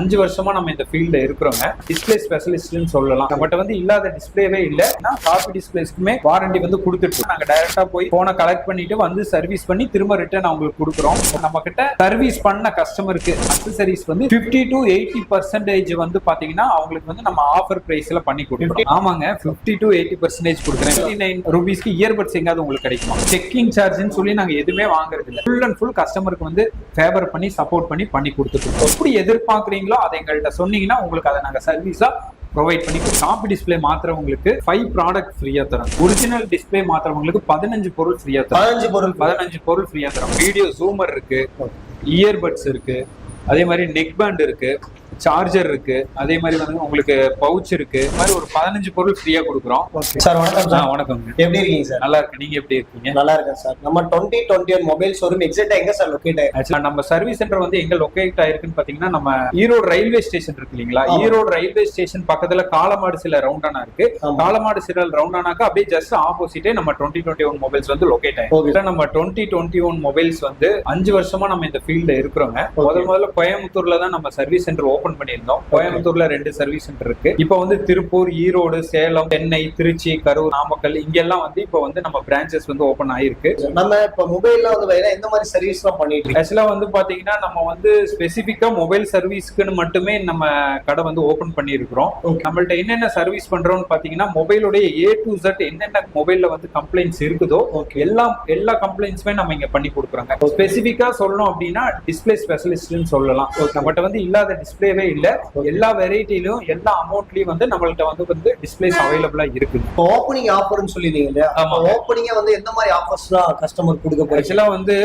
அஞ்சு வருஷமா நம்ம இந்த ஃபீல்ட்ல இருக்கிறோங்க. டிஸ்பிளே ஸ்பெஷலிஸ்ட்னு சொல்லலாம். நம்மகிட்ட வந்து இல்லாத டிஸ்பிளேவே இல்ல. காப்பி டிஸ்பிளேஸ்க்குமே வாரண்டி வந்து கொடுத்துட்டு நாங்க டைரக்டா போய் போனை கலெக்ட் பண்ணிட்டு வந்து சர்வீஸ் பண்ணி திரும்ப ரிட்டர்ன் அவங்களுக்கு கொடுக்குறோம். நம்ம கிட்ட சர்வீஸ் பண்ண கஸ்டமருக்கு அக்சசரிஸ் வந்து 50 டு எயிட்டி பர்சன்டேஜ் வந்து பாத்தீங்கன்னா அவங்களுக்கு வந்து நம்ம ஆஃபர் பிரைஸ்ல பண்ணி கொடுக்குறோம். ஆமாங்க 50 டு எயிட்டி பர்சன்டேஜ் கொடுக்குறேன். நைன் ருபீஸ்க்கு இயர்பட்ஸ் எங்காவது உங்களுக்கு கிடைக்குமா? செக்கிங் சார்ஜ்னு சொல்லி நாங்க எதுவுமே வாங்குறது இல்லை ஃபுல் அண்ட் ஃபுல் கஸ்டமருக்கு வந்து ஃபேவர் பண்ணி சப்போர்ட் பண்ணி பண்ணி கொடுத்துட்டு எப்படி எதிர்பார்க்குறீங்க? எதிர்பார்க்குறீங்களோ அதை எங்கள்கிட்ட சொன்னீங்கன்னா உங்களுக்கு அதை நாங்க சர்வீஸா ப்ரொவைட் பண்ணி காப்பி டிஸ்ப்ளே மாத்துறவங்களுக்கு ஃபைவ் ப்ராடக்ட் ஃப்ரீயா தரோம். ஒரிஜினல் டிஸ்ப்ளே மாத்துறவங்களுக்கு பதினஞ்சு பொருள் ஃப்ரீயா தரோம். பதினஞ்சு பொருள் பதினஞ்சு பொருள் ஃப்ரீயா தரோம். வீடியோ ஜூமர் இருக்கு இயர்பட்ஸ் இருக்கு அதே மாதிரி நெக் பேண்ட் இருக்கு. சார்ஜர் இருக்கு. அதே மாதிரி வந்து உங்களுக்கு பவுச் இருக்கு. மாதிரி ஒரு பதினஞ்சு பொருள் ஃப்ரீயா கொடுக்குறோம். சார் வணக்கம் சார் வணக்கங்க எப்படி இருக்கீங்க சார் நல்லா இருக்கு. நீங்க எப்படி இருக்கீங்க? நல்லா இருக்கேன் சார் நம்ம twenty twenty one mobile showroom எக்ஸாக்டா எங்க சார் லொக்கேட் ஆயிருக்கு? நம்ம சர்வீஸ் சென்டர் வந்து எங்க லொகேட் ஆயிருக்குன்னு பாத்தீங்கன்னா நம்ம ஈரோடு ரயில்வே ஸ்டேஷன் இருக்கு இல்லீங்களா. ஈரோடு ரயில்வே ஸ்டேஷன் பக்கத்துல காலமாடு சில ரவுண்டானா இருக்கு. காலமாடு சில ரவுண்டானாக்கு அப்படியே ஜஸ்ட் ஆப்போசிட்டே நம்ம டுவெண்ட்டி டுவெண்ட்டி ஒன் மொபைல்ஸ் வந்து Okay. ஆயிருக்கு நம்ம டுவெண்ட்டி டுவெண்ட்டி ஒன் மொபைல்ஸ் வந்து அஞ்சு வருஷமா நம்ம இந்த ஃபீல்ட்ல இருக்கிறோங்க. முதல் முதல்ல கோயம்புத்தூர்ல தான் நம்ம சர்வீஸ் சென்டர் ஓபன் பண்ணியிருந்தோம். கோயம்புத்தூர்ல ரெண்டு சர்வீஸ் சென்டர் இருக்கு. இப்போ வந்து திருப்பூர் ஈரோடு சேலம் சென்னை திருச்சி கரூர் நாமக்கல் இங்கெல்லாம் வந்து இப்போ வந்து நம்ம பிரான்ச்சஸ் வந்து ஓபன் ஆயிருக்கு. நம்ம இப்ப மொபைல்ல வந்து எந்த மாதிரி சர்வீஸ் எல்லாம் பண்ணிட்டு ஆக்சுவலா வந்து பாத்தீங்கன்னா நம்ம வந்து ஸ்பெசிபிக்கா மொபைல் சர்வீஸ்க்குன்னு மட்டுமே நம்ம கடை வந்து ஓபன் பண்ணியிருக்கிறோம். நம்மள்ட்ட என்னென்ன சர்வீஸ் பண்றோம்னு பாத்தீங்கன்னா மொபைலுடைய ஏ டு Z என்னென்ன மொபைல்ல வந்து கம்ப்ளைண்ட்ஸ் இருக்குதோ எல்லா எல்லா கம்ப்ளைண்ட்ஸுமே நம்ம இங்க பண்ணி கொடுக்குறோங்க. ஸ்பெசிபிக்கா சொல்லணும் அப்படின்னா டிஸ்பிளே ஸ்பெஷலிஸ்ட்னு சொல்லலாம். நம்மகிட்ட வந்து இல்லாத டிஸ்பிளேவே இல்ல. எல்லா வெரைட்டிலும் எல்லா அமௌண்ட்லயும் வந்து நம்மள்ட்ட வந்து வந்து டிஸ்பிளேஸ் அவைலபிளா இருக்குது. இப்போ ஓப்பனிங் ஆஃபர்னு சொல்லிருந்தீங்க இல்லையா. ஓப்பனிங்கா வந்து எந்த மாதிரி ஆஃபர்ஸ் தான் கஸ்டமர் கொடுக்க போறீங்க? ஆக்சுவலா வந்து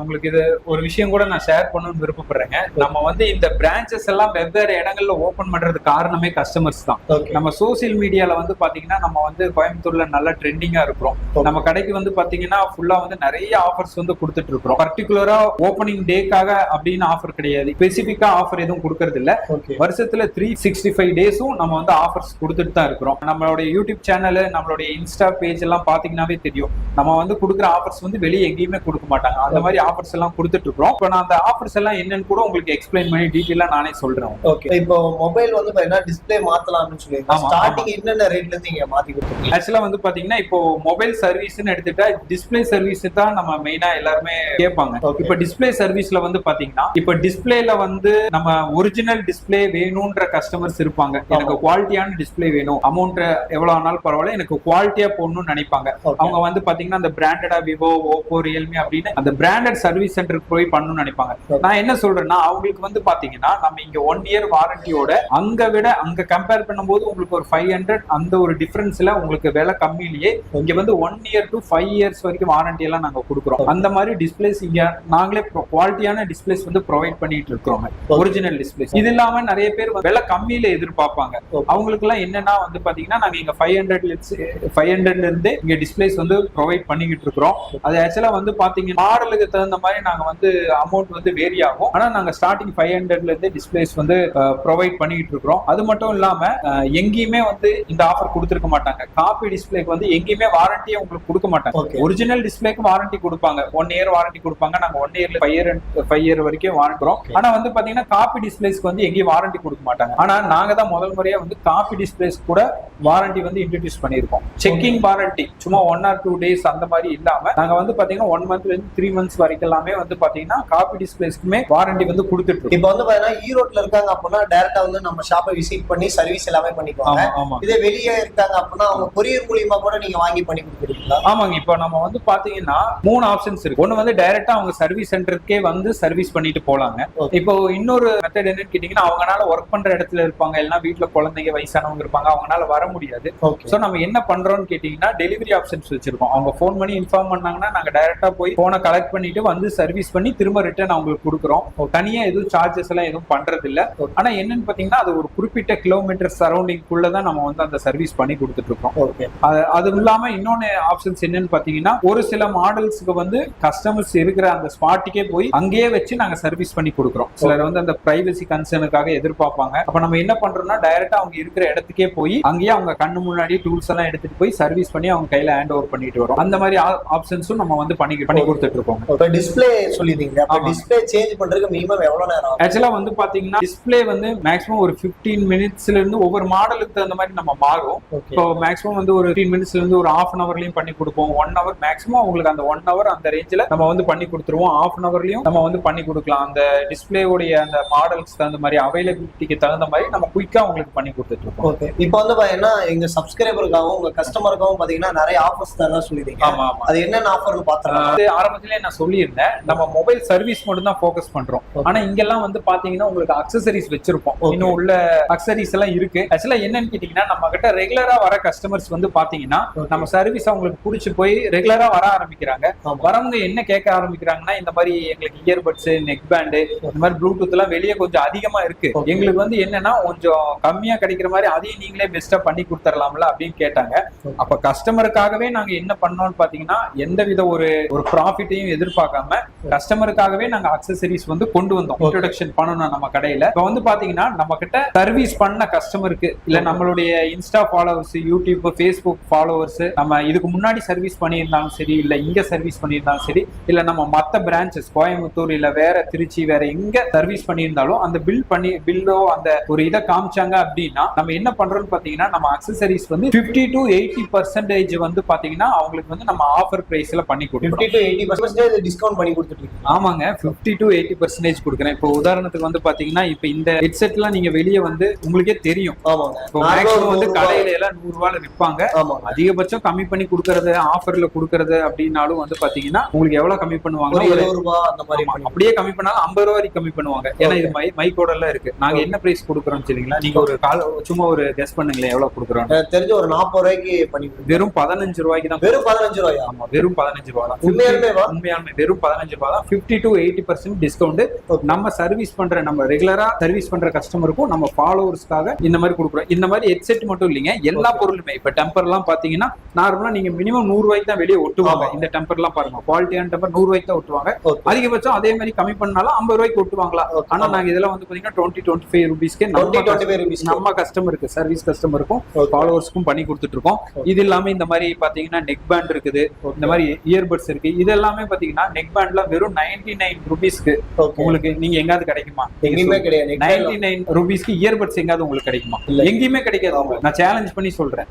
உங்களுக்கு இது ஒரு விஷயம் கூட நான் ஷேர் பண்ணணும்னு விருப்பப்படுறேங்க. நம்ம வந்து இந்த பிரான்ச்சஸ் எல்லாம் வெவ்வேறு இடங்கள்ல ஓபன் பண்றது காரணமே கஸ்டமர்ஸ் தான். நம்ம சோசியல் மீடியால வந்து பாத்தீங்கன்னா நம்ம வந்து கோயம்புத்தூர்ல நல்ல ட்ரெண்டிங்கா இருக்கிறோம். நம்ம கடைக்கு வந்து பாத்தீங்கன்னா ஃபுல்லா வந்து நிறைய ஆஃபர்ஸ் வந்து கொடுத்துட்டு இருக்கிறோம். பர்டிகுலரா ஓப்பனிங் டேக்காக அப்படின்னு ஆஃபர் கிடையாது. ஸ்பெசிபிக்கா ஆஃபர் எதுவும் கொடுக்கறது இல்ல. ஓகே வருஷத்துல த்ரீ சிக்ஸ்டி ஃபைவ் டேஸும் நம்ம வந்து ஆஃபர்ஸ் கொடுத்துட்டு தான் இருக்கிறோம். நம்மளுடைய யூடியூப் சேனல் நம்மளுடைய இன்ஸ்டா பேஜ் எல்லாம் பாத்தீங்கன்னாவே தெரியும். நம்ம வந்து கொடுக்குற ஆஃபர்ஸ் வந்து வெளியே எங்கேயுமே கொடுக்க மாட்டாங்க. அந்த மாதிரி ஆஃபர்ஸ் எல்லாம் கொடுத்துட்டு இருக்கிறோம். இப்போ நான் அந்த ஆஃபர்ஸ் எல்லாம் என்னன்னு கூட உங்களுக்கு எக்ஸ்பிளைன் பண்ணி டீட்டெயிலா நானே சொல்றேன். ஓகே இப்போ மொபைல் வந்து பாத்தீங்கன்னா டிஸ்ப்ளே மாத்தலாம்னு ஆமா, ஸ்டார்டிங் என்னென்ன ரேட்ல இருந்து நீங்க மாத்தி கொடுத்துருக்கீங்க? ஆக்சுவலா வந்து பாத்தீங்கன்னா இப்போ மொபைல் சர்வீஸ்னு எடுத்துட்டா டிஸ்ப்ளே சர்வீஸ் தான் நம்ம மெயினா எல்லாருமே கேட்பாங்க. இப்போ டிஸ்ப்ளே சர்வீஸ்ல வந்து பாத்தீங்கன்னா இப்போ டிஸ்ப்ளேல வந்து நம்ம ஒரிஜினல் டிஸ்ப்ளே வேணும்ன்ற கஸ்டமர்ஸ் இருப்பாங்க. எனக்கு குவாலிட்டியான டிஸ்ப்ளே வேணும். அமௌண்ட் எவ்வளவு ஆனாலும் பரவாயில்ல. எனக்கு குவாலிட்டியா போடணும்னு நினைப்பாங்க. அவங்க வந்து பாத்தீங்கன்னா அந்த பிராண்டடா விவோ ஓப்போ ரியல்மி அப்படின்னு அந்த பிராண்டட் சர்வீஸ் சென்டருக்கு போய் பண்ணணும்னு நினைப்பாங்க. நான் என்ன சொல்றேன்னா அவங்களுக்கு வந்து பாத்தீங்கன்னா நம்ம இங்க ஒன் இயர் வாரண்டியோட அங்க விட அங்க கம்பேர் பண்ணும்போது உங்களுக்கு ஒரு ஃபைவ் ஹண்ட்ரட் அந்த ஒரு டிஃபரன்ஸ்ல உங்களுக்கு விலை கம்மியிலேயே இங்க வந்து one year to five years வரைக்கும் வாரண்டி எல்லாம் நாங்க கொடுக்குறோம். அந்த மாதிரி டிஸ்பிளேஸ் இங்க நாங்களே குவாலிட்டியான டிஸ்பிளேஸ் வந்து ப்ரொவைட் பண்ணிட்டு இருக்கிறோம் ஒரிஜினல் டிஸ்பிளேஸ் இது இல்லாம நிறைய பேர் விலை கம்மியில எதிர்பார்ப்பாங்க. அவங்களுக்கு எல்லாம் என்னன்னா வந்து பாத்தீங்கன்னா நாங்க இங்க ஃபைவ் ஹண்ட்ரட்ல ஃபைவ் ஹண்ட்ரட்ல இருந்து இங்க டிஸ்பிளேஸ் வந்து ப்ரொவைட் பண்ணிக்கிட்டு இருக்கிறோம். அது ஆக்சுவலா வந்து பாத்தீங்கன்னா மாடலுக்கு தகுந்த மாதிரி நாங்க வந்து அமௌண்ட் வந்து வேரி ஆகும். ஆனா நாங்க ஸ்டார்டிங் ஃபைவ் ஹண்ட்ரட்ல இருந்து டிஸ்பிளேஸ் வந்து ப்ரொவைட் பண்ணிக்கிட்டு இருக்கிறோம். அது மட்டும் இல்லாம எங்கேயுமே வந்து இந்த ஆஃபர் கொடுத்துருக்க மாட்டாங்க. காப்பி டிஸ்பிளேக்கு வந்து எங்கேயுமே வாரண்டியே உங்களுக்கு கொடுக்க மாட்டாங்க. ஒரிஜினல் டிஸ்பிளேக்கு வாரண்டி கொடுப்பாங்க. ஒன் இயர் வாரண்டி கொடுப்பாங்க. நாங்க ஒன் இயர்ல ஃபைவ் இயர் ஃபைவ் இயர் வரைக்கும் Okay. ஆனா வந்து பாத்தீங்கன்னா காப்பி டிஸ்பிளேஸ்க்கு வந்து எங்கேயும் வாரண்டி கொடுக்க மாட்டாங்க. ஆனா நாங்க தான் முதல் முறையா வந்து காப்பி டிஸ்பிளேஸ் கூட வாரண்டி வந்து இன்ட்ரடியூஸ் பண்ணியிருக்கோம். செக்கிங் வாரண்டி சும்மா ஒன் ஆர் டூ டேஸ் அந்த மாதிரி இல்லாம நாங்க வந்து பாத்தீங்கன்னா ஒன் மந்த்ல இருந்து த்ரீ மந்த்ஸ் வரைக்கும் எல்லாமே வந்து பாத்தீங்கன்னா காப்பி டிஸ்பிளேஸ்க்குமே வாரண்டி வந்து கொடுத்துட்டு. இப்போ வந்து பாத்தீங்கன்னா ஈரோட்ல இருக்காங்க அப்படின்னா டேரக்டா வந்து நம்ம ஷாப்பை விசிட் பண்ணி சர்வீஸ் எல்லாமே பண்ணிக்குவாங்க. இதே வெளியே இருக்காங்க அப்படின்னா அவங்க கொரியர் மூலியமா கூட நீங்க வாங்கி பண்ணி கொடுக்குறீங்களா ஆமாங்க. இப்போ நம்ம வந்து பாத்தீங்கன்னா மூணு ஆப்ஷன்ஸ் இருக்கு. ஒண்ணு வந்து டைரக்டா அவங்க சர்வீஸ் சென்டருக்கே வந்து சர்வீஸ் பண்ணிட்டு போலாங்க. இப்போ இன்னொரு மெத்தட் என்னன்னு கேட்டீங்கன்னா அவங்கனால ஒர்க் பண்ற இடத்துல இருப்பாங்க. இல்லைன்னா வீட்ல குழந்தைங்க வயசானவங்க இருப்பாங்க. அவங்கனால வர முடியாது. சோ நம்ம என்ன பண்றோம்னு கேட்டீங்கன்னா டெலிவரி ஆப்ஷன்ஸ் வச்சிருக்கோம். அவங்க ஃபோன் பண்ணி இன்ஃபார்ம் பண்ணாங்கன்னா நாங்க டைரக்டா போய் போனை கலெக்ட் பண்ணிட்டு வந்து சர்வீஸ் பண்ணி திரும்ப ரிட்டர்ன் அவங்களுக்கு கொடுக்குறோம். தனியா எதுவும் சார்ஜஸ் எல்லாம் எதுவும் பண்றது இல்ல. ஆனா என்னன்னு பாத்தீங்கன்னா அது ஒரு குறிப்பிட்ட கிலோமீட்டர் சரௌண்டிங் குள்ள தான் நம்ம வந்து அந்த சர்வீஸ் பண்ணி கொடுத்துட்டு இருக்கோம் அது இல்லாம இன்னொன்னு ஆப்ஷன்ஸ் என்னன்னு பாத்தீங்கன்னா ஒரு சில மாடல்ஸ்க்கு வந்து கஸ்டமர்ஸ் இருக்கிற அந்த ஸ்பாட்டுக்கே போய் அங்கேயே வச்சு நாங்க சர்வீஸ் பண்ணி கொடுக்குறோம். சிலர் வந்து அந்த பிரைவசி கன்சர்ன் இன்ஸ்பெக்ஷனுக்காக எதிர்பார்ப்பாங்க. அப்ப நம்ம என்ன பண்றோம்னா டைரக்டா அவங்க இருக்கிற இடத்துக்கே போய் அங்கேயே அவங்க கண்ணு முன்னாடி டூல்ஸ் எல்லாம் எடுத்துட்டு போய் சர்வீஸ் பண்ணி அவங்க கையில ஹேண்ட் ஓவர் பண்ணிட்டு வரோம். அந்த மாதிரி ஆப்ஷன்ஸும் நம்ம வந்து பண்ணி பண்ணி கொடுத்துட்டு இருக்கோம் இப்ப டிஸ்ப்ளே சொல்லிருந்தீங்க. டிஸ்ப்ளே சேஞ்ச் பண்றதுக்கு மினிமம் எவ்வளவு நேரம் ஆக்சுவலா வந்து பாத்தீங்கன்னா டிஸ்ப்ளே வந்து மேக்ஸிமம் ஒரு 15 மினிட்ஸ்ல இருந்து ஒவ்வொரு மாடலுக்கு தகுந்த மாதிரி நம்ம மாறும். இப்போ மேக்ஸிமம் வந்து ஒரு 15 மினிட்ஸ்ல இருந்து ஒரு ஹாஃப் அன் ஹவர்லயும் பண்ணி கொடுப்போம். ஒன் ஹவர் மேக்ஸிமம் உங்களுக்கு அந்த ஒன் ஹவர் அந்த ரேஞ்சில் நம்ம வந்து பண்ணி கொடுத்துருவோம். ஹாஃப் அன் ஹவர்லயும் நம்ம வந்து பண்ணி கொடுக்கலாம். அந்த டிஸ்பிளேவுடைய அந்த மாடல்ஸ் தகுந்த மாதிரி அவைலபிலிட்டிக்கு தகுந்த மாதிரி நம்ம குயிக்கா உங்களுக்கு பண்ணி கொடுத்துட்டு இருக்கோம். ஓகே இப்போ வந்து பாத்தீங்கன்னா எங்க சப்ஸ்கிரைபருக்காகவும் உங்க கஸ்டமருக்காகவும் பாத்தீங்கன்னா நிறைய ஆஃபர்ஸ் தான் சொல்லிருக்கீங்க ஆமா ஆமா. அது என்னென்ன ஆஃபர்னு பாத்துறோம் அது ஆரம்பத்திலே நான் சொல்லியிருந்தேன். நம்ம மொபைல் சர்வீஸ் மட்டும் தான் ஃபோக்கஸ் பண்றோம். ஆனா இங்கெல்லாம் வந்து பாத்தீங்கன்னா உங்களுக்கு அக்சசரிஸ் வச்சிருப்போம். இன்னும் உள்ள அக்சசரிஸ் எல்லாம் இருக்கு. ஆக்சுவலா என்னன்னு கேட்டீங்கன்னா நம்ம கிட்ட ரெகுலரா வர கஸ்டமர்ஸ் வந்து பாத்தீங்கன்னா. நம்ம சர்வீஸ் அவங்களுக்கு பிடிச்சி போய் ரெகுலரா வர ஆரம்பிக்கிறாங்க. வரவங்க என்ன கேட்க ஆரம்பிக்கிறாங்கன்னா இந்த மாதிரி எங்களுக்கு இயர்பட்ஸ் நெக் பேண்டு இந்த மாதிரி ப்ளூடூத் எல்லாம் வெளியே கொஞ்சம் அதிகமா இருக்கு Okay. எங்களுக்கு வந்து என்னன்னா கொஞ்சம் கம்மியா கிடைக்கிற மாதிரி அதையும் நீங்களே பெஸ்டா பண்ணி கொடுத்துடலாம்ல அப்படின்னு கேட்டாங்க. அப்ப கஸ்டமருக்காகவே நாங்க என்ன பண்ணோம்னு பாத்தீங்கன்னா எந்தவித ஒரு ஒரு ப்ராஃபிட்டையும் எதிர்பார்க்காம கஸ்டமருக்காகவே நாங்க அக்சசரிஸ் வந்து கொண்டு வந்தோம். இன்ட்ரோடக்ஷன் பண்ணணும் நம்ம கடையில இப்ப வந்து பாத்தீங்கன்னா நம்ம கிட்ட சர்வீஸ் பண்ண கஸ்டமருக்கு இல்ல. நம்மளுடைய Insta followers YouTube Facebook followers நம்ம இதுக்கு முன்னாடி சர்வீஸ் பண்ணியிருந்தாலும் சரி இல்ல இங்க சர்வீஸ் பண்ணியிருந்தாலும் சரி இல்ல நம்ம மத்த பிரான்ச்சஸ் கோயம்புத்தூர் இல்ல வேற திருச்சி வேற எங்க சர்வீஸ் பண்ணியிருந்தாலும் அந்த பில் பண்ணி பில்லோ அந்த ஒரு இதை காமிச்சாங்க அப்படின்னா நம்ம என்ன பண்றோம்னு பாத்தீங்கன்னா நம்ம அக்சசரிஸ் வந்து 50 டு எயிட்டி பர்சன்டேஜ் வந்து பாத்தீங்கன்னா அவங்களுக்கு வந்து நம்ம ஆஃபர் பிரைஸ்ல பண்ணி பர்சன்டேஜ் டிஸ்கவுண்ட் பண்ணி கொடுத்துட்டு ஆமாங்க 50 டு எயிட்டி பர்சன்டேஜ் கொடுக்குறேன். இப்போ உதாரணத்துக்கு வந்து பாத்தீங்கன்னா இப்போ இந்த ஹெட்செட்லாம் நீங்க வெளியே வந்து உங்களுக்கே தெரியும். மேக்ஸிமம் வந்து ரூபாய். கடையில எல்லாம் நூறு ரூபாயில விற்பாங்க. அதிகபட்சம் கம்மி பண்ணி கொடுக்கறது ஆஃபர்ல கொடுக்கறது அப்படின்னாலும் வந்து பாத்தீங்கன்னா உங்களுக்கு எவ்வளவு கம்மி பண்ணுவாங்க. ரூபாய் அப்படியே கம்மி பண்ணாலும் ஐம்பது ரூபா வரைக்கும் கம்மி பண்ணுவாங்க. ஏன்னா இது மைக்கோட எல்லாம் இருக்கு நாங்க என்ன பிரைஸ் கொடுக்குறோம் சரிங்களா நீங்க ஒரு கால் சும்மா ஒரு கெஸ் பண்ணுங்களேன் எவ்வளவு கொடுக்குறோம் தெரிஞ்ச ஒரு நாற்பது ரூபாய்க்கு பண்ணி. வெறும் பதினஞ்சு ரூபாய்க்கு தான் வெறும் பதினஞ்சு ரூபாயா ஆமா வெறும் பதினஞ்சு ரூபா தான் உண்மையாலுமேவா? உண்மையாலுமே வெறும் பதினஞ்சு ரூபா தான் fifty to eighty percent discount. நம்ம சர்வீஸ் பண்ற நம்ம ரெகுலரா சர்வீஸ் பண்ற கஸ்டமருக்கும் நம்ம ஃபாலோவர்ஸ்க்காக இந்த மாதிரி கொடுக்குறோம் இந்த மாதிரி ஹெட்செட் மட்டும் இல்லைங்க எல்லா. பொருளுமே இப்ப டெம்பர் எல்லாம் பாத்தீங்கன்னா நார்மலா நீங்க மினிமம் நூறு ரூபாய்க்கு தான் வெளியே ஒட்டுவாங்க. இந்த டெம்பர் எல்லாம் பாருங்க குவாலிட்டியான டெம்பர் நூறு ரூபாய்க்கு தான் ஒட்டுவாங்க. அதிகபட்சம் அதே மாதிரி கம்மி பண்ணாலும் ஐம்பது ரூபாய்க்கு ஒட்டுவாங்களா. ஆனா நாங்க இதெல்லாம் வந்து பாத்தீங்கன்னா டுவெண்ட்டி டுவெண்ட்டி ஃபைவ் ருபீஸ்க்கே 20, 25 rupees. நம்ம கஸ்டமருக்கு சர்வீஸ் கஸ்டமருக்கும் Okay. ஃபாலோவர்ஸ்க்கும் பண்ணி கொடுத்துட்டு இருக்கோம். இது இல்லாம இந்த மாதிரி பாத்தீங்கன்னா நெக் பேண்ட் இருக்குது. இந்த மாதிரி இயர்பட்ஸ் இருக்கு. இது எல்லாமே பாத்தீங்கன்னா நெக் பேண்ட்லாம் வெறும் நைன்டி நைன் ருபீஸ்க்கு. உங்களுக்கு நீங்க எங்காவது கிடைக்குமா? எங்கேயுமே கிடையாது. நைன்டி நைன் ருபீஸ்க்கு இயர்பட்ஸ் எங்காவது உங்களுக்கு கிடைக்குமா. எங்கேயுமே கிடைக்காது நான் சேலஞ்ச் பண்ணி சொல்றேன்.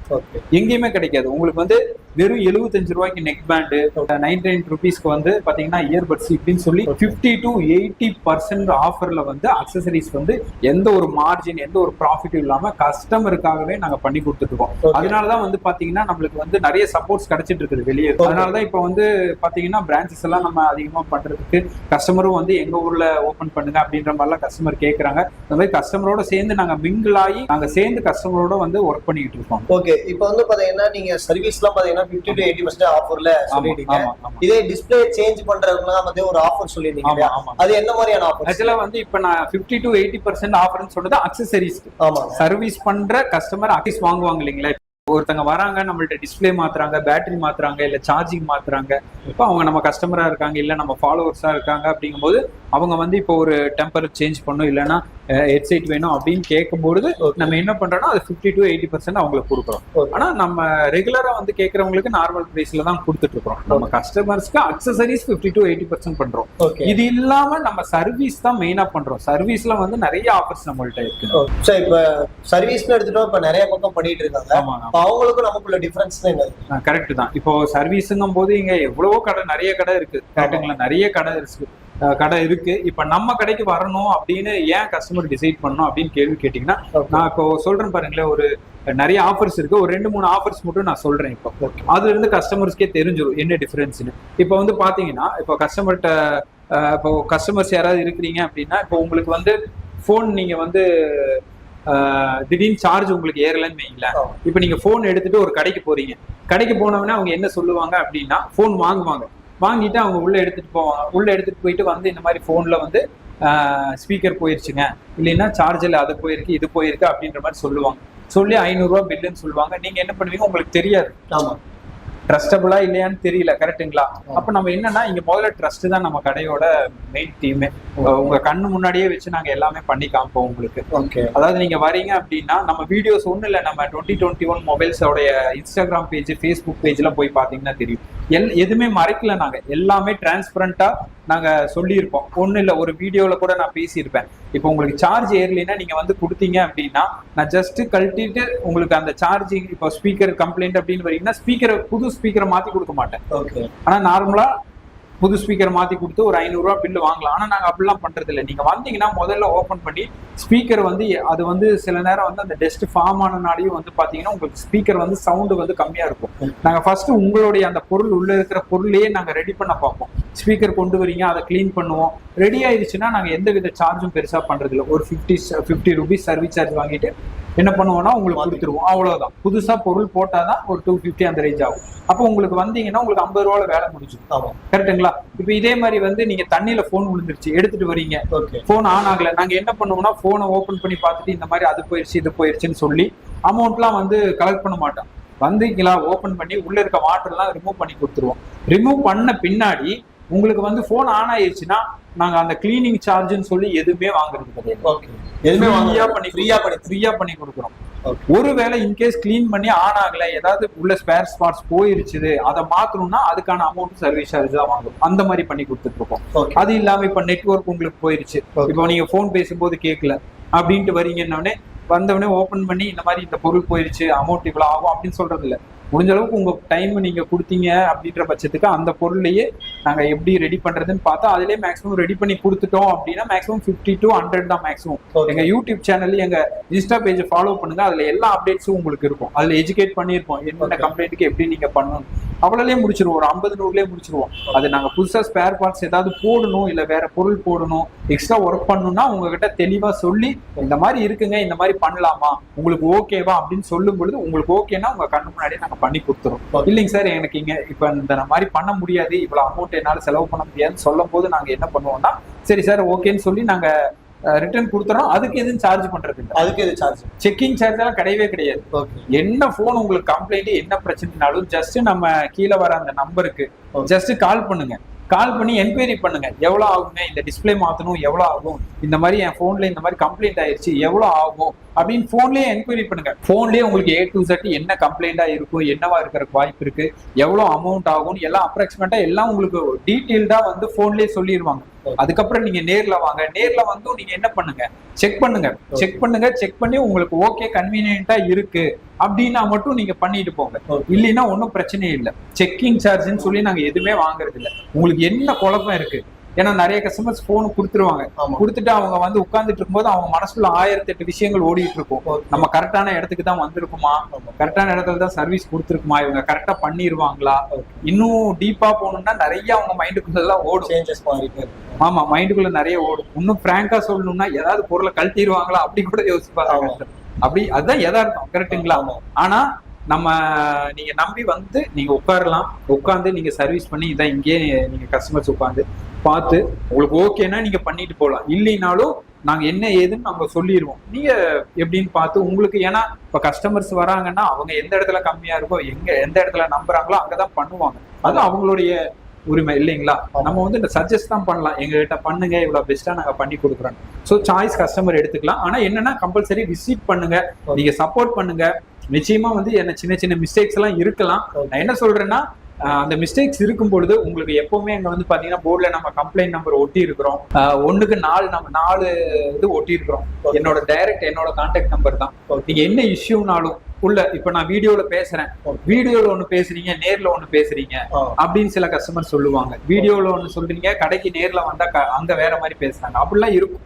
எங்கேயுமே கிடைக்காது. உங்களுக்கு வந்து வெறும் 75 ரூபாய்க்கு நெக் பேண்டு நைன்டி நைன் ருபீஸ்க்கு வந்து பாத்தீங்கன்னா இயர்பட்ஸ் இப்படின்னு சொல்லி 50 டு எயிட்டி பர்சன்ட் ஆஃபர்ல வந்து அக்சசரிஸ் வந்து எந்த ஒரு மார்ஜின் எந்த ஒரு ப்ராஃபிட்டும் இல்லாம கஸ்டமருக்காகவே நாங்க பண்ணி கொடுத்துட்டு இருக்கோம் Okay. அதனாலதான் வந்து பாத்தீங்கன்னா நம்மளுக்கு வந்து நிறைய சப்போர்ட்ஸ் கிடைச்சிட்டு இருக்குது வெளியே. Okay. அதனாலதான் இப்ப வந்து பாத்தீங்கன்னா பிரான்ச்சஸ் எல்லாம் நம்ம அதிகமா பண்றதுக்கு கஸ்டமரும் வந்து எங்க ஊர்ல ஓபன் பண்ணுங்க அப்படின்ற மாதிரிலாம் கஸ்டமர் கேக்குறாங்க. இந்த மாதிரி கஸ்டமரோட சேர்ந்து நாங்க மிங்கிள் ஆகி நாங்க சேர்ந்து கஸ்டமரோட வந்து ஒர்க் பண்ணிட்டு இருக்கோம் ஓகே இப்போ வந்து பாத்தீங்கன்னா நீங்க சர்வீஸ்லாம் பாத்தீங்கன்னா 50 டு எயிட்டி பர்சன்ட் ஆஃபர்ல ஆமா சொல்லிட்டீங்க. ஆமா ஆமா. இதே டிஸ்ப்ளே சேஞ்ச் பண்றதுக்குலாம் வந்து ஒரு ஆஃபர் சொல்லியிருந்தீங்க ஆமா? ஆமா. அது என்ன மாதிரியான ஆஃபர் ஆக்சுவலா வந்து இப்ப நான் 50 டு எயிட்டி பர்சன்ட் ஆஃபர்னு சொன்னது அக்சசரிஸ் ஆமாங்க. சர்வீஸ் பண்ற கஸ்டமர் அக்சஸ் வாங்குவாங்க இல்லைங்களா? ஒருத்தங்க வராங்க நம்மள்ட்ட டிஸ்ப்ளே மாத்துறாங்க பேட்டரி மாத்துறாங்க இல்ல சார்ஜிங் மாத்துறாங்க. இப்போ அவங்க நம்ம கஸ்டமரா இருக்காங்க இல்ல நம்ம ஃபாலோவர்ஸா இருக்காங்க அப்படிங்கும்போது அவங்க வந்து இப்போ ஒரு டெம்பர் சேஞ்ச் பண்ணும் இல்லைன்னா ஹெட்செட் வேணும் அப்படின்னு கேட்கும்போது. நம்ம என்ன பண்றோம்னா அது 50 டு எயிட்டி பர்சன்ட் அவங்களுக்கு கொடுக்குறோம். ஆனா நம்ம ரெகுலரா வந்து கேட்கறவங்களுக்கு நார்மல் பிரைஸ்ல தான் கொடுத்துட்டு இருக்கோம் நம்ம கஸ்டமர்ஸ்க்கு அக்சசரிஸ் 50 டு எயிட்டி பர்சன்ட் பண்றோம். இது இல்லாம நம்ம சர்வீஸ் தான் மெயினா பண்றோம். சர்வீஸ்ல வந்து நிறைய ஆஃபர்ஸ் நம்மள்ட்ட இருக்கு. சார் இப்ப சர்வீஸ்னு எடுத்துட்டோம் இப்ப நிறைய பக்கம் பண்ணிட்டு இருக்காங்க. அப்ப அவங்களுக்கும் நமக்குள்ள டிஃபரன்ஸ் தான் கரெக்ட் தான். இப்போ சர்வீஸுங்கும் போது இங்க எவ்வளவோ கடை நிறைய கடை இருக்கு. கரெக்டுங்களா நிறைய கடை இருக்கு. கடை இருக்கு. இப்ப நம்ம கடைக்கு வரணும் அப்படின்னு ஏன் கஸ்டமர் டிசைட் பண்ணணும் அப்படின்னு கேள்வி கேட்டீங்கன்னா. நான் இப்போ சொல்றேன் பாருங்களேன் ஒரு நிறைய ஆஃபர்ஸ் இருக்கு. ஒரு ரெண்டு மூணு ஆஃபர்ஸ் மட்டும் நான் சொல்றேன் இப்போ. அதுல இருந்து கஸ்டமர்ஸ்க்கே தெரிஞ்சிடும் என்ன டிஃபரன்ஸ்னு இப்போ வந்து பாத்தீங்கன்னா இப்போ கஸ்டமர்கிட்ட இப்போ கஸ்டமர்ஸ் யாராவது இருக்கிறீங்க அப்படின்னா இப்போ உங்களுக்கு வந்து ஃபோன் நீங்க வந்து திடீர்னு சார்ஜ் உங்களுக்கு ஏறலன்னு வைங்களேன். இப்போ நீங்க ஃபோன் எடுத்துட்டு ஒரு கடைக்கு போறீங்க. கடைக்கு போனவொடனே அவங்க என்ன சொல்லுவாங்க அப்படின்னா ஃபோன் வாங்குவாங்க. வாங்கிட்டு அவங்க உள்ள எடுத்துட்டு போவாங்க. உள்ள எடுத்துட்டு போயிட்டு வந்து இந்த மாதிரி ஃபோன்ல வந்து ஸ்பீக்கர் போயிருச்சுங்க. இல்லைன்னா சார்ஜில் அது போயிருக்கு இது போயிருக்கு அப்படின்ற மாதிரி சொல்லுவாங்க. சொல்லி ஐநூறுரூவா பில்லுன்னு சொல்லுவாங்க. நீங்க என்ன பண்ணுவீங்க? உங்களுக்கு தெரியாது. ஆமா. ட்ரஸ்டபுளா இல்லையான்னு தெரியல கரெக்ட்டுங்களா? அப்ப நம்ம என்னன்னா இங்க முதல்ல ட்ரஸ்ட் தான் நம்ம கடையோட மெயின் டீமே உங்க கண்ணு முன்னாடியே வச்சு நாங்க எல்லாமே பண்ணி காமிப்போம் உங்களுக்கு. ஓகே அதாவது நீங்க வரீங்க அப்படின்னா நம்ம வீடியோஸ் ஒண்ணு இல்ல நம்ம டுவெண்ட்டி டுவெண்ட்டி ஒன் மொபைல்ஸோடைய இன்ஸ்டாகிராம் பேஜ் ஃபேஸ்புக் பேஜ்ல போய் பாத்தீங்கன்னா தெரியும். எல் எதுவுமே மறைக்கல நாங்க. எல்லாமே டிரான்ஸ்பரண்டா நாங்க சொல்லியிருப்போம் ஒண்ணு இல்ல ஒரு வீடியோல கூட நான் பேசியிருப்பேன். இப்போ உங்களுக்கு சார்ஜ் ஏறலைன்னா நீங்க வந்து கொடுத்தீங்க அப்படின்னா நான் ஜஸ்ட் கழட்டிட்டு உங்களுக்கு அந்த சார்ஜிங் இப்போ ஸ்பீக்கர் கம்ப்ளைண்ட் அப்படின்னு வரீங்கன்னா ஸ்பீக்கரை புது ஸ்பீக்கரை மாத்தி கொடுக்க மாட்டேன். ஓகே ஆனா நார்மலா புது ஸ்பீக்கர் மாத்தி கொடுத்து ஒரு ஐநூறுரூவா பில்லு வாங்கலாம். ஆனா நாங்க அப்படிலாம் பண்றது இல்லை நீங்க வந்தீங்கன்னா முதல்ல ஓபன் பண்ணி ஸ்பீக்கர் வந்து அது வந்து சில நேரம் வந்து அந்த டெஸ்ட் ஃபார்ம் ஆனனாலையும் வந்து பாத்தீங்கன்னா உங்களுக்கு ஸ்பீக்கர் வந்து சவுண்டு வந்து கம்மியா இருக்கும். நாங்க ஃபர்ஸ்ட் உங்களுடைய அந்த பொருள் உள்ள இருக்கிற பொருளையே நாங்க ரெடி பண்ண பார்ப்போம். ஸ்பீக்கர் கொண்டு வரீங்க அதை க்ளீன் பண்ணுவோம். ரெடி ஆயிடுச்சுன்னா நாங்க எந்த வித சார்ஜும் பெருசா பண்றது இல்லை ஒரு fifty fifty rupees service charge வாங்கிட்டு என்ன பண்ணுவோம்னா உங்களுக்கு கொடுத்துருவோம். அவ்வளவுதான். புதுசா பொருள் போட்டாதான் ஒரு டூ ஃபிஃப்டி அந்த ரேஞ்ச் ஆகும். அப்போ உங்களுக்கு வந்தீங்கன்னா உங்களுக்கு ஐம்பது ரூபால வேலை முடிஞ்சிடும் ஆமா. கரெக்ட்டுங்களா? இப்போ இதே மாதிரி வந்து நீங்க தண்ணியில ஃபோன் விழுந்துருச்சு எடுத்துட்டு வரீங்க. ஓகே ஃபோன் ஆன் ஆகல. நாங்க என்ன பண்ணுவோம்னா ஃபோனை ஓபன் பண்ணி பார்த்துட்டு இந்த மாதிரி அது போயிருச்சு இது போயிருச்சுன்னு சொல்லி அமௌண்ட்லாம் வந்து கலெக்ட் பண்ண மாட்டோம். வந்தீங்களா ஓபன் பண்ணி உள்ள இருக்க வாட்டர்லாம் ரிமூவ் பண்ணி கொடுத்துருவோம். ரிமூவ் பண்ண பின்னாடி உங்களுக்கு வந்து ஃபோன் ஆன் ஆயிருச்சுன்னா நாங்க அந்த கிளீனிங் சார்ஜ்னு சொல்லி எதுவுமே வாங்குறது கிடையாது. எதுவுமே ஃப்ரீயா பண்ணி ஃப்ரீயா பண்ணி ஃப்ரீயா பண்ணி கொடுக்குறோம். ஒருவேளை இன்கேஸ் க்ளீன் பண்ணி ஆன் ஆகல ஏதாவது உள்ள ஸ்பேர் ஸ்பாட்ஸ் போயிருச்சுது அதை மாத்தணும்னா அதுக்கான அமௌண்ட் சர்வீஸ் சார்ஜ் தான் வாங்குறோம். அந்த மாதிரி பண்ணி கொடுத்துட்டு இருக்கோம். அது இல்லாம இப்ப நெட்வொர்க் உங்களுக்கு போயிருச்சு. இப்போ நீங்க ஃபோன் பேசும்போது கேட்கல அப்படின்ட்டு வரீங்கன்னொடனே வந்தவொடனே ஓபன் பண்ணி இந்த மாதிரி இந்த பொருள் போயிருச்சு அமௌண்ட் இவ்வளவு ஆகும் அப்படின்னு சொல்றது இல்ல முடிஞ்ச அளவுக்கு உங்க டைம் நீங்க கொடுத்தீங்க அப்படின்ற பட்சத்துக்கு அந்த பொருளையே நாங்க எப்படி ரெடி பண்றதுன்னு பார்த்தா அதுலயே மேக்ஸிமம் ரெடி பண்ணி கொடுத்துட்டோம் அப்படின்னா மேக்ஸிமம் 50 டு ஹண்ட்ரட் தான் மேக்ஸிமம் Okay. எங்க யூடியூப் சேனல் எங்க இன்ஸ்டா பேஜ் ஃபாலோ பண்ணுங்க. அதுல எல்லா அப்டேட்ஸும் உங்களுக்கு இருக்கும். அதுல எஜுகேட் பண்ணியிருப்போம். என்னென்ன. கம்ப்ளைண்ட்டுக்கு எப்படி நீங்க பண்ணணும். அவ்வளோலேயே முடிச்சிருவோம். ஒரு ஐம்பது நூறுலேயே முடிச்சிருவோம். அது நாங்கள் புதுசாக ஸ்பேர் பார்ட்ஸ் ஏதாவது போடணும் இல்லை வேற பொருள் போடணும் எக்ஸ்ட்ரா ஒர்க் பண்ணணும்னா உங்ககிட்ட தெளிவாக சொல்லி இந்த மாதிரி இருக்குங்க இந்த மாதிரி பண்ணலாமா உங்களுக்கு ஓகேவா அப்படின்னு சொல்லும் பொழுது உங்களுக்கு ஓகேனா உங்கள் கண்ணு முன்னாடியே நாங்கள் பண்ணி கொடுத்துருவோம் இல்லைங்க சார் எனக்கு இங்கே இப்போ இந்த மாதிரி பண்ண முடியாது இவ்வளோ அமௌண்ட் என்னால் செலவு பண்ண முடியாதுன்னு சொல்லும் போது நாங்கள் என்ன பண்ணுவோம்னா சரி சார் ஓகேன்னு சொல்லி நாங்கள் ரிட்டர்ன் கொடுத்துறோம். அதுக்கு எதுவும் சார்ஜ் பண்றது அதுக்கு இது சார்ஜ் செக்கிங் சார்ஜ் எல்லாம் கிடையவே கிடையாது. ஓகே என்ன போன் உங்களுக்கு கம்ப்ளைண்ட் என்ன பிரச்சனைனாலும் ஜஸ்ட் நம்ம கீழே வர அந்த நம்பருக்கு. ஜஸ்ட் கால் பண்ணுங்க. கால் பண்ணி என்கொயரி பண்ணுங்க. எவ்வளவு ஆகுங்க? இந்த டிஸ்ப்ளே மாத்தணும். எவ்வளவு ஆகும்? இந்த மாதிரி என் போன்ல இந்த மாதிரி கம்ப்ளைண்ட் ஆயிருச்சு. எவ்வளவு ஆகும்? அப்படின்னு போன்லயே என்கொயரி பண்ணுங்க. போன்லயே உங்களுக்கு ஏ டு செட் என்ன கம்ப்ளைண்டா இருக்கும்? என்னவா இருக்கிறதுக்கு வாய்ப்பு இருக்கு? எவ்வளவு அமௌண்ட் ஆகும் எல்லாம் அப்ராக்சிமேட்டா எல்லாம் உங்களுக்கு டீட்டெயில்டா வந்து போன்லயே சொல்லிடுவாங்க அதுக்கப்புறம் நீங்க நேர்ல வாங்க. நேர்ல வந்து நீங்க என்ன பண்ணுங்க? செக் பண்ணுங்க. செக் பண்ணுங்க. செக் பண்ணி உங்களுக்கு ஓகே கன்வீனியன்ட்டா இருக்கு. அப்படின்னா மட்டும் நீங்க பண்ணிட்டு போங்க. இல்லைன்னா ஒன்றும் பிரச்சனையே இல்லை. செக்கிங் சார்ஜ்னு சொல்லி நாங்க எதுவுமே வாங்குறது இல்ல உங்களுக்கு என்ன குழப்பம் இருக்கு? ஏன்னா நிறைய கஸ்டமர்ஸ் போன் கொடுத்துருவாங்க. கொடுத்துட்டு அவங்க வந்து உட்கார்ந்துட்டு இருக்கும்போது அவங்க மனசுல ஆயிரத்தி எட்டு விஷயங்கள் ஓடிட்டு இருக்கும். நம்ம கரெக்டான இடத்துக்கு தான் வந்திருக்குமா. கரெக்டான இடத்துல தான் சர்வீஸ் கொடுத்துருக்குமா? இவங்க கரெக்டா பண்ணிருவாங்களா. இன்னும் டீப்பா போகணும்னா நிறைய அவங்க மைண்டுக்குள்ள எல்லாம் ஓடும். சேஞ்சஸ் இருக்கு. ஆமா மைண்டுக்குள்ள நிறைய ஓடும். இன்னும் பிராங்கா சொல்லணும்னா ஏதாவது பொருளை கழட்டிடுவாங்களா அப்படி கூட யோசிப்பாங்க. அப்படி அதுதான் யதார்த்தம் கரெக்ட்டுங்களா ஆமா. ஆனா நம்ம நீங்க நம்பி வந்து நீங்க உட்காரலாம். உட்காந்து நீங்க சர்வீஸ் பண்ணி இதான் இங்கேயே நீங்க கஸ்டமர்ஸ் உட்காந்து பார்த்து உங்களுக்கு ஓகேன்னா நீங்க பண்ணிட்டு போகலாம் இல்லைனாலும் நாங்க என்ன ஏதுன்னு நாங்க சொல்லிடுவோம் நீங்க எப்படின்னு பார்த்து உங்களுக்கு ஏன்னா இப்ப கஸ்டமர்ஸ் வராங்கன்னா அவங்க எந்த இடத்துல கம்மியா இருக்கோ எங்க எந்த இடத்துல நம்புறாங்களோ அங்கதான் பண்ணுவாங்க. அது அவங்களுடைய உரிமை இல்லைங்களா? நம்ம வந்து இந்த சஜஸ்ட் தான் பண்ணலாம். எங்ககிட்ட பண்ணுங்க இவ்வளவு பெஸ்டா நாங்க பண்ணி கொடுக்குறோம் ஸோ சாய்ஸ் கஸ்டமர் எடுத்துக்கலாம். ஆனா என்னன்னா கம்பல்சரி விசிட் பண்ணுங்க. நீங்க சப்போர்ட் பண்ணுங்க. நிச்சயமா வந்து என்ன சின்ன சின்ன மிஸ்டேக்ஸ் எல்லாம் இருக்கலாம். நான் என்ன சொல்றேன்னா அந்த மிஸ்டேக்ஸ் இருக்கும் பொழுது உங்களுக்கு எப்பவுமே அங்க வந்து பாத்தீங்கன்னா போர்டுல நம்ம கம்ப்ளைண்ட் நம்பர் ஒட்டி இருக்கிறோம். ஒண்ணுக்கு நாலு நம்ம நாலு இது ஒட்டி இருக்கிறோம். என்னோட டைரக்ட் என்னோட கான்டாக்ட் நம்பர் தான். நீங்க என்ன இஷ்யூனாலும் உள்ள இப்ப நான் வீடியோல பேசுறேன். வீடியோல ஒண்ணு பேசுறீங்க நேர்ல ஒண்ணு பேசுறீங்க. அப்படின்னு சில கஸ்டமர் சொல்லுவாங்க. வீடியோல ஒண்ணு சொல்றீங்க கடைக்கு நேர்ல வந்தா அங்க வேற மாதிரி பேசுறாங்க. அப்படிலாம் இருக்கும்.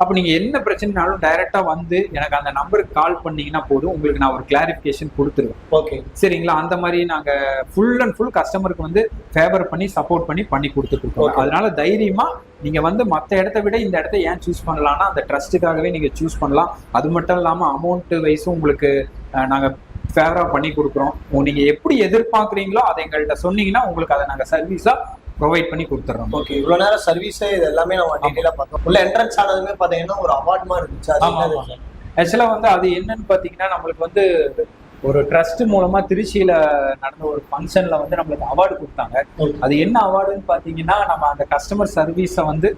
அப்ப நீங்க என்ன பிரச்சனைனாலும் டைரக்டா வந்து எனக்கு அந்த நம்பருக்கு கால் பண்ணீங்கன்னா போதும். உங்களுக்கு நான் ஒரு கிளாரிபிகேஷன் கொடுத்துருவேன். ஓகே. சரிங்களா? அந்த மாதிரி நாங்க ஃபுல் அண்ட் ஃபுல் கஸ்டமருக்கு வந்து ஃபேவர் பண்ணி சப்போர்ட் பண்ணி பண்ணி கொடுத்துட்டு இருக்கோம். அதனால தைரியமா நீங்க வந்து மத்த இடத்த விட இந்த இடத்த ஏன் சூஸ் பண்ணலாம்னா அந்த ட்ரஸ்ட்டுக்காகவே நீங்க சூஸ் பண்ணலாம். அது மட்டும் இல்லாம அமௌண்ட் வைஸும் உங்களுக்கு அஹ், நாங்க ஃபேவரா பண்ணி கொடுக்குறோம். உங்க- நீங்க எப்படி எதிர்பார்க்குறீங்களோ அதை எங்கள்கிட்ட சொன்னீங்கன்னா உங்களுக்கு அதை நாங்க சர்வீஸா ப்ரொவைட் பண்ணி கொடுத்துட்றோம் ஓகே இவ்வளவு நேரம் சர்வீஸ் இது எல்லாமே நம்ம டீடைலா பார்த்தோம். உள்ள என்ட்ரன்ஸ் ஆனதுமே பாத்தீங்கன்னா ஒரு அவார்ட் மாதிரி இருந்துச்சு. அது ஆமா, என்னது? ஆமா. ஆக்சுவலா வந்து அது என்னன்னு பாத்தீங்கன்னா நம்மளுக்கு வந்து ஒரு ட்ரஸ்ட் மூலமா திருச்சியில நடந்த ஒரு ஃபங்க்ஷன்ல வந்து நம்மளுக்கு அவார்டு கொடுத்தாங்க. அது என்ன அவார்டுன்னு பாத்தீங்கன்னா நம்ம அந்த கஸ்டமர் சர்வீஸை வந்து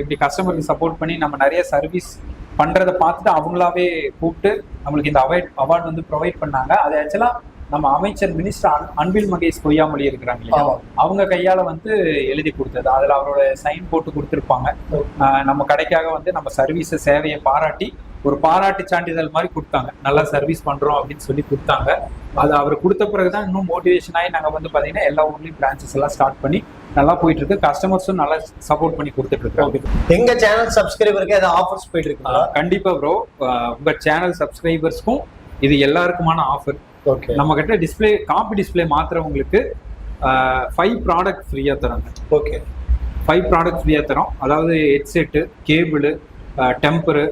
இப்படி கஸ்டமருக்கு சப்போர்ட் பண்ணி நம்ம நிறைய சர்வீஸ் பண்றதை பார்த்துட்டு அவங்களாவே கூப்பிட்டு நம்மளுக்கு இந்த அவார்ட் அவார்டு வந்து ப்ரொவைட் பண்ணாங்க. அது ஆக்சுவலா நம்ம அமைச்சர் மினிஸ்டர் அன்பில் மகேஷ் பொய்யாமொழி இருக்கிறாங்க இல்லையா. அவங்க கையால வந்து எழுதி கொடுத்தது. அதுல அவரோட சைன் போட்டு கொடுத்துருப்பாங்க. நம்ம கடைக்காக வந்து நம்ம சர்வீஸ் சேவையை பாராட்டி ஒரு பாராட்டு சான்றிதழ் மாதிரி கொடுத்தாங்க. நல்லா சர்வீஸ் பண்றோம் அப்படின்னு சொல்லி கொடுத்தாங்க. அது அவர் கொடுத்த பிறகுதான் இன்னும் மோட்டிவேஷன் ஆகி நாங்க வந்து பாத்தீங்கன்னா எல்லா ஊர்லயும் பிரான்ச்சஸ் எல்லாம் ஸ்டார்ட் பண்ணி நல்லா போயிட்டு இருக்கு. கஸ்டமர்ஸும் நல்லா சப்போர்ட் பண்ணி கொடுத்துட்டு இருக்காங்க எங்க சேனல் சப்ஸ்கிரைபருக்கு ஏதாவது ஆஃபர்ஸ் போயிட்டு ஆஹ் கண்டிப்பா ப்ரோ உங்க சேனல் சப்ஸ்கிரைபர்ஸ்க்கும் இது எல்லாருக்குமான ஆஃபர் ஓகே நம்ம கிட்ட டிஸ்ப்ளே காப்பி டிஸ்ப்ளே மாத்துறவங்களுக்கு ஃபைவ் ப்ராடக்ட் ஃப்ரீயா தராங்க. ஓகே ஃபைவ் ப்ராடக்ட் ஃப்ரீயாக தரோம். அதாவது ஹெட்செட்டு கேபிள் டெம்பரு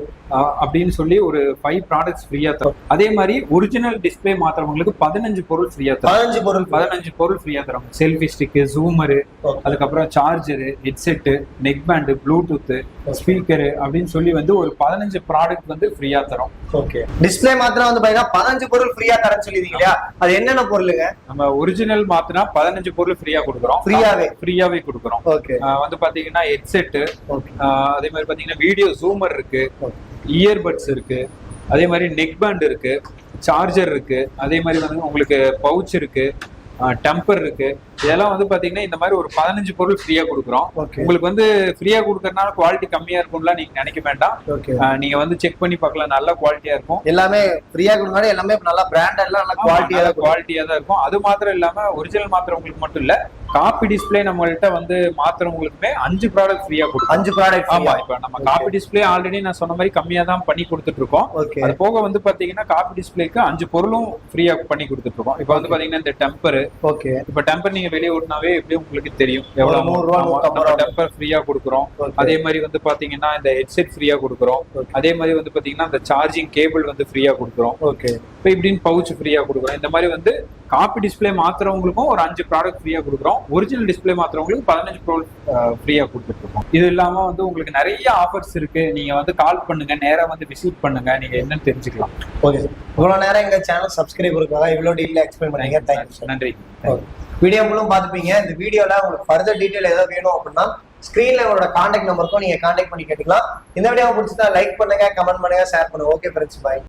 அப்படின்னு சொல்லி ஒரு ஃபைவ் ப்ராடக்ட்ஸ் ஃப்ரீயாக தரோம். அதே மாதிரி ஒரிஜினல் டிஸ்ப்ளே மாத்துறவங்களுக்கு பதினஞ்சு பொருள் ஃப்ரீயாக தரோம். பதினஞ்சு பொருள் பதினஞ்சு பொருள் ஃப்ரீயாக தரோம். செல்ஃபி ஸ்டிக்கு ஜூமரு. அதுக்கப்புறம் charger headset neck band Bluetooth speaker அப்படின்னு சொல்லி வந்து ஒரு பதினஞ்சு ப்ராடக்ட் வந்து ஃப்ரீயாக தரோம். ஓகே டிஸ்ப்ளே மாத்திரம் வந்து பாத்தீங்கன்னா பதினஞ்சு பொருள் ஃப்ரீயா தரேன்னு சொல்லிருக்கீங்க இல்லையா? அது என்னென்ன பொருளுங்க? நம்ம ஒரிஜினல் மாத்தினா பதினஞ்சு பொருள் ஃப்ரீயாக கொடுக்குறோம். Free-யாவே? ஃப்ரீயாவே கொடுக்குறோம். ஓகே வந்து பாத்தீங்கன்னா ஆஹ் அதே மாதிரி பாத்தீங்கன்னா வீடியோ ஜூமர் இருக்கு. இயர்பட்ஸ் இருக்கு. அதே மாதிரி நெக் பேண்ட் இருக்கு. சார்ஜர் இருக்கு. அதே மாதிரி வந்து உங்களுக்கு பவுச் இருக்கு. டெம்பர் இருக்கு. இதெல்லாம் வந்து பாத்தீங்கன்னா இந்த மாதிரி ஒரு பதினஞ்சு பொருள் ஃப்ரீயா கொடுக்குறோம். உங்களுக்கு வந்து ஃப்ரீயா கொடுக்கறதுனால குவாலிட்டி கம்மியா இருக்கும்லாம் நீங்க நினைக்க வேண்டாம். நீங்க வந்து செக் பண்ணி பார்க்கலாம். நல்ல குவாலிட்டியா இருக்கும். எல்லாமே ஃப்ரீயா கொடுங்க எல்லாமே நல்லா பிராண்டட்லாம் நல்லா குவாலிட்டியா தான் குவாலிட்டியா தான் இருக்கும். அது மாத்திரம் இல்லாம ஒரிஜினல் மாத்திரவங்களுக்கு மட்டும் இல்ல காப்பி டிஸ்ப்ளே நம்மள்ட்ட வந்து மாத்திரவங்களுக்குமே அஞ்சு ப்ராடக்ட் ஃப்ரீயா கொடுக்கும் அஞ்சு ப்ராடக்ட் ஆமா இப்ப நம்ம காப்பி டிஸ்ப்ளே ஆல்ரெடி நான் சொன்ன மாதிரி கம்மியா தான் பண்ணி கொடுத்துட்டு இருக்கோம் அது போக வந்து பாத்தீங்கன்னா காப்பி டிஸ்ப்ளேக்கு அஞ்சு பொருளும் ஃப்ரீயா பண்ணி கொடுத்துட்டு இருக்கோம் இப்போ வந்து பாத்தீங்கன்னா இந்த டெம்பர் ஓகே இப்ப டெம்பர் நீங்க வெளியே ஓடினாவே எப்படி உங்களுக்கு தெரியும். எவ்வளவு நூறு ரூபா, நூத்தம்பது ரூபா. டெம்பர் ஃப்ரீயா கொடுக்குறோம். அதே மாதிரி வந்து பாத்தீங்கன்னா இந்த ஹெட்செட் ஃப்ரீயா கொடுக்குறோம். அதே மாதிரி வந்து பாத்தீங்கன்னா இந்த சார்ஜிங் கேபிள் வந்து ஃப்ரீயா கொடுக்குறோம். ஓகே இப்போ இப்படின்னு பவுச் ஃப்ரீயா கொடுக்குறோம். இந்த மாதிரி வந்து காப்பி டிஸ்ப்ளே மாத்துறவங்களுக்கும் ஒரு அஞ்சு ப்ராடக்ட் ஃப்ரீயா கொடுக்குறோம். ஒரிஜினல் டிஸ்ப்ளே மாத்துறவங்களுக்கு பதினஞ்சு ப்ராடக்ட் ஃப்ரீயா கொடுத்துட்டு இருக்கோம் இது இல்லாம வந்து உங்களுக்கு நிறைய ஆஃபர்ஸ் இருக்கு. நீங்க வந்து கால் பண்ணுங்க நேரா வந்து விசிட் பண்ணுங்க. நீங்க என்னன்னு தெரிஞ்சுக்கலாம். ஓகே இவ்வளவு நேரம் எங்க சேனல் சப்ஸ்கிரைபருக்காக இவ்வளவு டீட்டெயில் எக்ஸ்பிளைன் பண்ணீங்க. தேங்க்யூ நன்றி. வீடியோக்குள்ளும் பார்த்துப்பீங்க. இந்த வீடியோல உங்களுக்கு ஃபர்தர் டீட்டெயில் ஏதாவது வேணும் அப்படின்னா ஸ்க்ரீன்ல உங்களோட காண்டாக்ட் நம்பருக்கும் நீங்க காண்டாக்ட் பண்ணி கேட்டுக்கலாம். இந்த வீடியோ பிடிச்சதா லைக் பண்ணுங்க கமெண்ட் பண்ணுங்க ஷேர் பண்ணுங்க. Okay friends bye